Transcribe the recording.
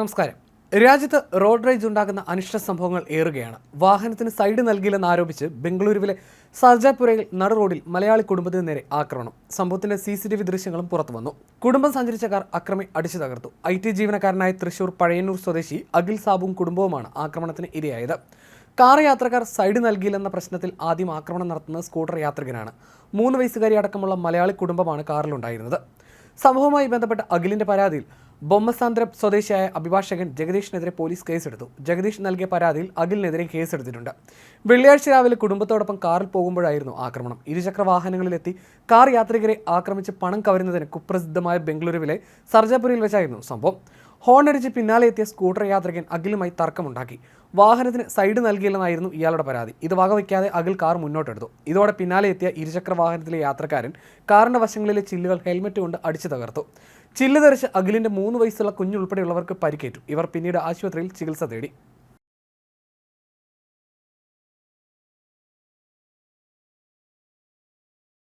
നമസ്കാരം. രാജ്യത്ത് road rage ഉണ്ടാകുന്ന അനിഷ്ട സംഭവങ്ങൾ ഏറുകയാണ്. വാഹനത്തിന് സൈഡ് നൽകിയില്ലെന്ന് ആരോപിച്ച് ബംഗളൂരുവിലെ സർജാപുരയിൽ നട റോഡിൽ മലയാളി കുടുംബത്തിന് നേരെ ആക്രമണം. സംഭവത്തിന്റെ സി സി ടി വി ദൃശ്യങ്ങളും പുറത്തു വന്നു. കുടുംബം സഞ്ചരിച്ച കാർ അക്രമി അടിച്ചു തകർത്തു ഐ ടി ജീവനക്കാരനായ തൃശൂർ പഴയന്നൂർ സ്വദേശി അഖിൽ സാബുവും കുടുംബവുമാണ് ആക്രമണത്തിന് ഇരയായത്. കാർ യാത്രക്കാർ സൈഡ് നൽകിയില്ലെന്ന പ്രശ്നത്തിൽ ആദ്യം ആക്രമണം നടത്തുന്നത് സ്കൂട്ടർ യാത്രികനാണ്. മൂന്ന് വയസ്സുകാരി അടക്കമുള്ള മലയാളി കുടുംബമാണ് കാറിലുണ്ടായിരുന്നത്. സംഭവവുമായി ബന്ധപ്പെട്ട അഖിലിന്റെ പരാതിയിൽ ബൊമ്മസാന്ദ്രം സ്വദേശിയായ അഭിഭാഷകൻ ജഗദീഷിനെതിരെ പോലീസ് കേസെടുത്തു. ജഗദീഷ് നൽകിയ പരാതിയിൽ അഖിലിനെതിരെ കേസെടുത്തിട്ടുണ്ട്. വെള്ളിയാഴ്ച രാവിലെ കുടുംബത്തോടൊപ്പം കാറിൽ പോകുമ്പോഴായിരുന്നു ആക്രമണം. ഇരുചക്ര വാഹനങ്ങളിലെത്തി കാർ യാത്രികരെ ആക്രമിച്ച് പണം കവരുന്നതിന് കുപ്രസിദ്ധമായ ബംഗളൂരുവിലെ സർജാപുരിയിൽ വെച്ചായിരുന്നു സംഭവം. ഹോൺ അടിച്ച് പിന്നാലെ എത്തിയ സ്കൂട്ടർ യാത്രികൻ അഖിലുമായി തർക്കമുണ്ടാക്കി. വാഹനത്തിന് സൈഡ് നൽകിയില്ലെന്നായിരുന്നു ഇയാളുടെ പരാതി. ഇത് വകവയ്ക്കാതെ അഖിൽ കാർ മുന്നോട്ടെടുത്തു. ഇതോടെ പിന്നാലെ എത്തിയ ഇരുചക്ര വാഹനത്തിലെ യാത്രക്കാരൻ കാറിന്റെ വശങ്ങളിലെ ചില്ലുകൾ ഹെൽമെറ്റ് കൊണ്ട് അടിച്ചു തകർത്തു. ചില്ല് തെറിച്ച് അഖിലിന്റെ മൂന്ന് വയസ്സുള്ള കുഞ്ഞുൾപ്പെടെയുള്ളവർക്ക് പരിക്കേറ്റു. ഇവർ പിന്നീട് ആശുപത്രിയിൽ ചികിത്സ തേടി.